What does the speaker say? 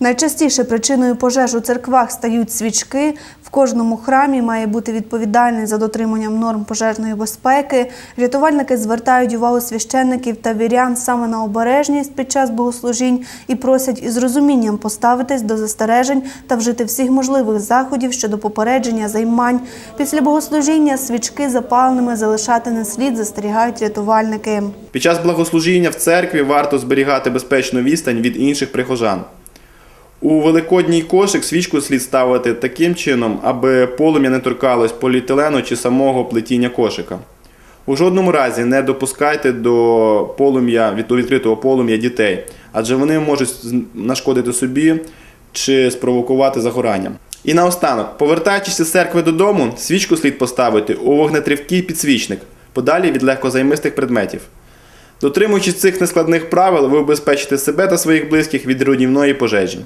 Найчастіше причиною пожеж у церквах стають свічки. В кожному храмі має бути відповідальний за дотриманням норм пожежної безпеки. Рятувальники звертають увагу священників та вірян саме на обережність під час богослужінь і просять із розумінням поставитись до застережень та вжити всіх можливих заходів щодо попередження займань. Після богослужіння свічки запаленими залишати не слід, застерігають рятувальники. Під час благослужіння в церкві варто зберігати безпечну відстань від інших прихожан. У великодній кошик свічку слід ставити таким чином, аби полум'я не торкалось поліетилену чи самого плетіння кошика. У жодному разі не допускайте до полум'я, до відкритого полум'я дітей, адже вони можуть нашкодити собі чи спровокувати загорання. І наостанок, повертаючись із церкви додому, свічку слід поставити у вогнетривкий підсвічник, подалі від легкозаймистих предметів. Дотримуючись цих нескладних правил, ви убезпечите себе та своїх близьких від руйнівної пожежі.